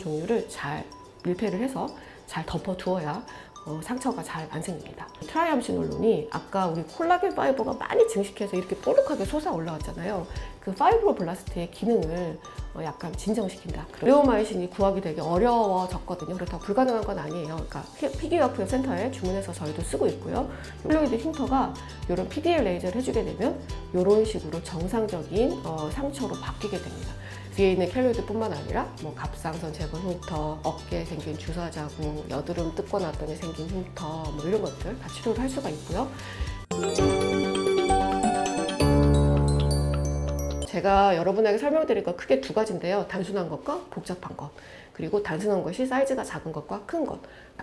종류를 잘 밀폐를 해서 잘 덮어 두어야 어, 상처가 잘 안 생깁니다. 트라이암시놀론이 아까 우리 콜라겐 파이버가 많이 증식해서 이렇게 뽀록하게 솟아 올라왔잖아요. 그 파이브로블라스트의 기능을 어, 약간 진정시킨다. 레오마이신이 구하기 되게 어려워졌거든요. 그렇다고 불가능한 건 아니에요. 그러니까 피- 피규어프의 센터에 주문해서 저희도 쓰고 있고요. 콜로이드 흉터가 이런 PDL 레이저를 해주게 되면 이런 식으로 정상적인 어, 상처로 바뀌게 됩니다. 뒤에 있는 켈로이드뿐만 아니라 뭐 갑상선 제거 흉터, 어깨에 생긴 주사 자국, 여드름 뜯고 났더니 생긴 흉터 뭐 이런 것들 다 치료를 할 수가 있고요. 제가 여러분에게 설명드릴 건 크게 두 가지인데요. 단순한 것과 복잡한 것. 그리고 단순한 것이 사이즈가 작은 것과 큰 것.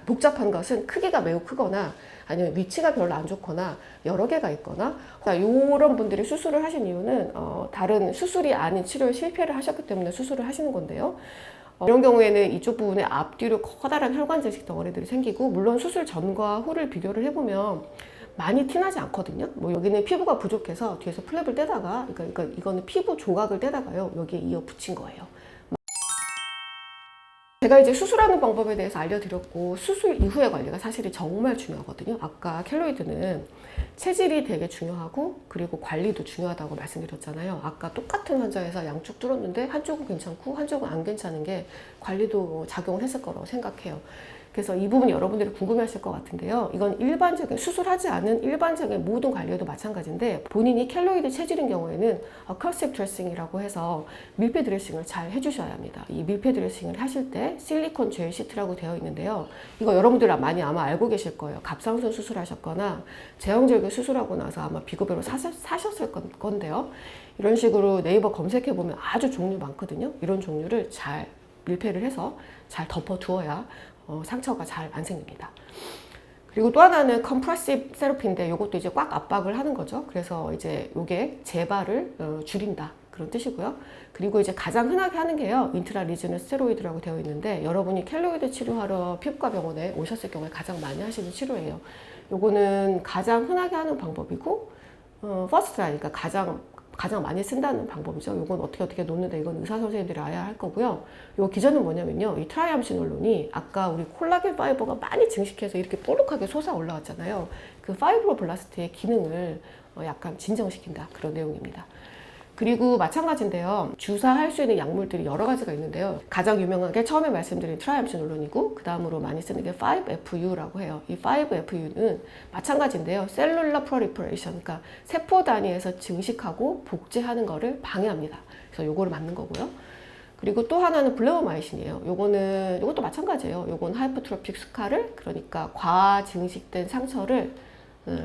복잡한 것은 크기가 매우 크거나 아니면 위치가 별로 안 좋거나 여러 개가 있거나 이런 분들이 수술을 하신 이유는 어, 다른 수술이 아닌 치료에 실패를 하셨기 때문에 수술을 하시는 건데요. 어, 이런 경우에는 이쪽 부분에 앞뒤로 커다란 혈관 질식 덩어리들이 생기고 물론 수술 전과 후를 비교를 해보면 많이 티나지 않거든요. 뭐 여기는 피부가 부족해서 뒤에서 플랩을 떼다가 그러니까 이거- 이거는 피부 조각을 떼다가요 여기에 이어 붙인 거예요. 제가 이제 수술하는 방법에 대해서 알려드렸고 수술 이후의 관리가 사실이 정말 중요하거든요. 아까 켈로이드는 체질이 되게 중요하고 그리고 관리도 중요하다고 말씀드렸잖아요. 아까 똑같은 환자에서 양쪽 뚫었는데 한쪽은 괜찮고 한쪽은 안 괜찮은 게 관리도 작용을 했을 거라고 생각해요. 그래서 이 부분 여러분들이 궁금해하실 것 같은데요. 이건 일반적인 수술하지 않은 일반적인 모든 관리에도 마찬가지인데 본인이 켈로이드 체질인 경우에는 커셉 드레싱이라고 해서 밀폐 드레싱을 잘 해주셔야 합니다. 이 밀폐 드레싱을 하실 때 실리콘 젤 시트라고 되어 있는데요. 이거 여러분들 많이 아마 알고 계실 거예요. 갑상선 수술하셨거나 제형절개 수술하고 나서 아마 비급여로 사셨, 사셨을 건- 건데요. 이런 식으로 네이버 검색해 보면 아주 종류 많거든요. 이런 종류를 잘 밀폐를 해서 잘 덮어 두어야 어, 상처가 잘 안 생깁니다. 그리고 또 하나는 컴프레시브 세로피인데 이것도 이제 꽉 압박을 하는 거죠. 그래서 이제 이게 재발을 어, 줄인다. 그런 뜻이고요. 그리고 이제 가장 흔하게 하는 게요. 인트라 리즈널 스테로이드라고 되어 있는데 여러분이 켈로이드 치료하러 피부과 병원에 오셨을 경우에 가장 많이 하시는 치료예요. 요거는 가장 흔하게 하는 방법이고 어, 퍼스트 라인, 그러니까 가장 가장 많이 쓴다는 방법이죠. 이건 어떻게 어떻게 놓는데 이건 의사 선생님들이 알아야 할 거고요. 요 기전은 뭐냐면요. 이 트라이암시놀론이 아까 우리 콜라겐 파이버가 많이 증식해서 이렇게 뽀록하게 솟아 올라왔잖아요. 그 파이브로블라스트의 기능을 어, 약간 진정시킨다 그런 내용입니다. 그리고 마찬가지인데요. 주사할 수 있는 약물들이 여러 가지가 있는데요. 가장 유명하게 처음에 말씀드린 트라이암시놀론이고 그 다음으로 많이 쓰는 게 5FU라고 해요. 이 5FU는 마찬가지인데요. 셀룰러 프로리퍼레이션, 그러니까 세포 단위에서 증식하고 복제하는 거를 방해합니다. 그래서 요거를 맞는 거고요. 그리고 또 하나는 블레오마이신이에요. 요거는 요것도 마찬가지예요. 요건 하이퍼트로픽 스카를 그러니까 과증식된 상처를 어,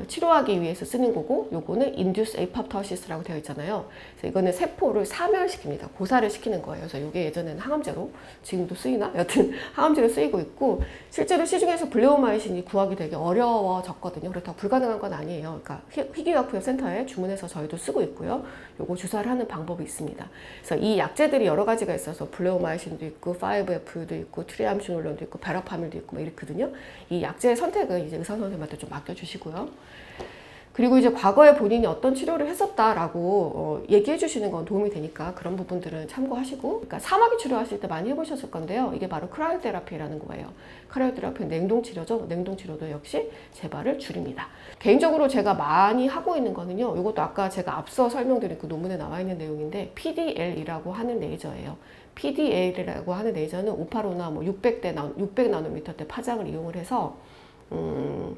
치료하기 위해서 쓰는 거고 요거는 induce apoptosis라고 되어 있잖아요. 그래서 이거는 세포를 사멸시킵니다. 고사를 시키는 거예요. 그래서 이게 예전에는 항암제로 지금도 쓰이나? 여튼 항암제로 쓰이고 있고 실제로 시중에서 블레오마이신이 구하기 되게 어려워졌거든요. 그렇다고 불가능한 건 아니에요. 그러니까 희- 희귀약품 센터에 주문해서 저희도 쓰고 있고요. 요거 주사를 하는 방법이 있습니다. 그래서 이 약제들이 여러 가지가 있어서 블레오마이신도 있고 5F도 있고 트리암시놀론도 있고 베라파밀도 있고 막 이렇거든요. 이 약제의 선택은 이제 의사 선생님한테 좀 맡겨주시고요. 그리고 이제 과거에 본인이 어떤 치료를 했었다라고 어, 얘기해 주시는 건 도움이 되니까 그런 부분들은 참고하시고 그러니까 사마귀 치료하실 때 많이 해보셨을 건데요. 이게 바로 크라이오테라피라는 거예요. 크라이오테라피는 냉동 치료죠. 냉동 치료도 역시 재발을 줄입니다. 개인적으로 제가 많이 하고 있는 거는요. 이것도 아까 제가 앞서 설명드린 그 논문에 나와 있는 내용인데 PDL이라고 하는 레이저예요. PDL이라고 하는 레이저는 585나 뭐 600대 600 나노미터 대 파장을 이용을 해서 음,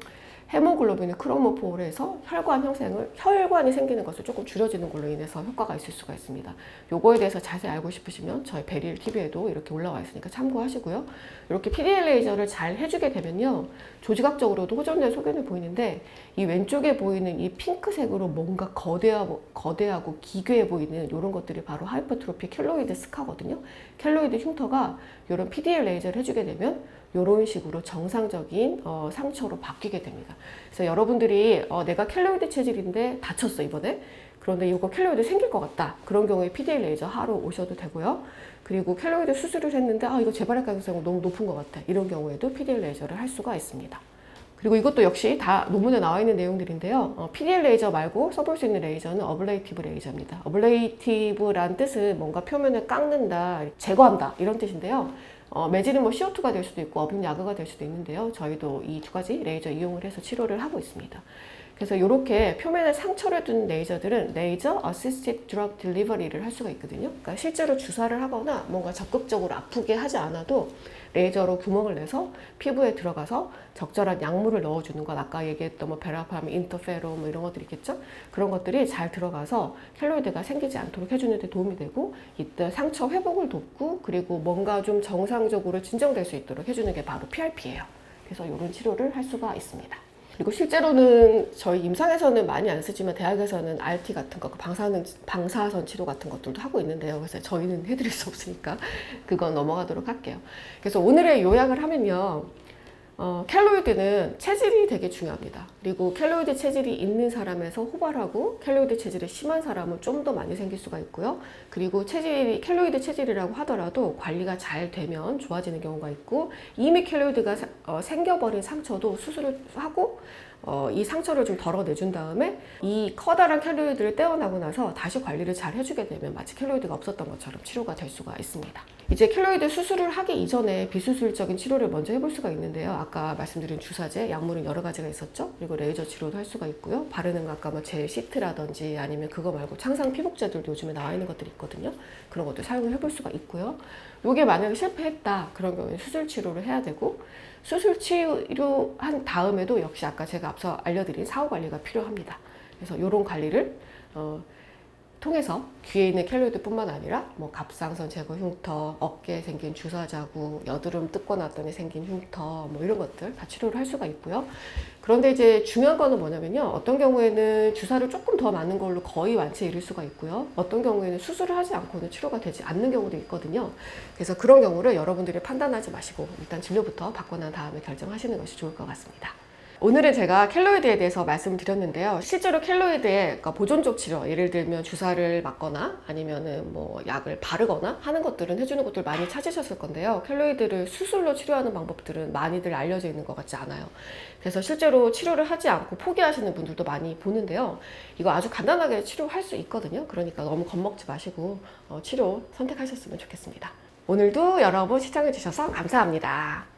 헤모글로빈을 크로모포를 해서 혈관 형성을 혈관이 생기는 것을 조금 줄여지는 걸로 인해서 효과가 있을 수가 있습니다. 요거에 대해서 자세히 알고 싶으시면 저희 베리엘 TV에도 이렇게 올라와 있으니까 참고하시고요. 이렇게 PDL 레이저를 잘 해주게 되면요. 조직학적으로도 호전된 소견이 보이는데 이 왼쪽에 보이는 이 핑크색으로 뭔가 거대하고, 거대하고 기괴해 보이는 이런 것들이 바로 하이퍼트로피 켈로이드 스카거든요. 켈로이드 흉터가 이런 PDL 레이저를 해주게 되면 이런 식으로 정상적인 어, 상처로 바뀌게 됩니다. 그래서 여러분들이 어, 내가 켈로이드 체질인데 다쳤어 이번에 그런데 이거 켈로이드 생길 것 같다 그런 경우에 PDL 레이저 하러 오셔도 되고요. 그리고 켈로이드 수술을 했는데 아 이거 재발할 가능성이 너무 높은 것 같아 이런 경우에도 PDL 레이저를 할 수가 있습니다. 그리고 이것도 역시 다 논문에 나와 있는 내용들인데요. 어, PDL 레이저 말고 써볼 수 있는 레이저는 어블레이티브 레이저입니다. 어블레이티브란 뜻은 뭔가 표면을 깎는다, 제거한다 이런 뜻인데요. 어, 매질은 뭐 CO2가 될 수도 있고 어분 야그가 될 수도 있는데요. 저희도 이 두 가지 레이저 이용을 해서 치료를 하고 있습니다. 그래서 이렇게 표면에 상처를 둔 레이저들은 레이저 어시스티드 드럭 딜리버리를 할 수가 있거든요. 그러니까 실제로 주사를 하거나 뭔가 적극적으로 아프게 하지 않아도 레이저로 구멍을 내서 피부에 들어가서 적절한 약물을 넣어주는 것 아까 얘기했던 뭐 베라팜, 인터페론 뭐 이런 것들 있겠죠? 그런 것들이 잘 들어가서 켈로이드가 생기지 않도록 해주는 데 도움이 되고 이때 상처 회복을 돕고 그리고 뭔가 좀 정상적으로 진정될 수 있도록 해주는 게 바로 PRP예요. 그래서 이런 치료를 할 수가 있습니다. 그리고 실제로는 저희 임상에서는 많이 안 쓰지만 대학에서는 RT 같은 거, 그 방사능, 방사선 치료 같은 것들도 하고 있는데요. 그래서 저희는 해드릴 수 없으니까 그건 넘어가도록 할게요. 그래서 오늘의 요약을 하면요. 어, 켈로이드는 체질이 되게 중요합니다. 그리고 켈로이드 체질이 있는 사람에서 호발하고 켈로이드 체질이 심한 사람은 좀 더 많이 생길 수가 있고요. 그리고 체질이 켈로이드 체질이라고 하더라도 관리가 잘 되면 좋아지는 경우가 있고 이미 켈로이드가 사- 어, 생겨버린 상처도 수술을 하고 어, 이 상처를 좀 덜어내준 다음에 이 커다란 켈로이드를 떼어나고 나서 다시 관리를 잘 해주게 되면 마치 켈로이드가 없었던 것처럼 치료가 될 수가 있습니다. 이제 켈로이드 수술을 하기 이전에 비수술적인 치료를 먼저 해볼 수가 있는데요. 아까 말씀드린 주사제, 약물은 여러 가지가 있었죠. 그리고 레이저 치료도 할 수가 있고요. 바르는 거 아까 뭐젤 시트라든지 아니면 그거 말고 창상 피복제들도 요즘에 나와 있는 것들이 있거든요. 그런 것도 사용을 해볼 수가 있고요. 이게 만약에 실패했다 그런 경우에 수술 치료를 해야 되고 수술 치료한 다음에도 역시 아까 제가 앞서 알려드린 사후 관리가 필요합니다. 그래서 이런 관리를 어, 통해서 귀에 있는 켈로이드뿐만 아니라 뭐 갑상선 제거 흉터, 어깨에 생긴 주사 자국, 여드름 뜯고 났더니 생긴 흉터 뭐 이런 것들 다 치료를 할 수가 있고요. 그런데 이제 중요한 거는 뭐냐면요. 어떤 경우에는 주사를 조금 더 많은 걸로 거의 완치에 이를 수가 있고요. 어떤 경우에는 수술을 하지 않고는 치료가 되지 않는 경우도 있거든요. 그래서 그런 경우를 여러분들이 판단하지 마시고 일단 진료부터 받고 난 다음에 결정하시는 것이 좋을 것 같습니다. 오늘은 제가 켈로이드에 대해서 말씀을 드렸는데요. 실제로 켈로이드의 그러니까 보존적 치료, 예를 들면 주사를 맞거나 아니면은 뭐 약을 바르거나 하는 것들은 해주는 것들 많이 찾으셨을 건데요. 켈로이드를 수술로 치료하는 방법들은 많이들 알려져 있는 것 같지 않아요. 그래서 실제로 치료를 하지 않고 포기하시는 분들도 많이 보는데요. 이거 아주 간단하게 치료할 수 있거든요. 그러니까 너무 겁먹지 마시고 어, 치료 선택하셨으면 좋겠습니다. 오늘도 여러분 시청해주셔서 감사합니다.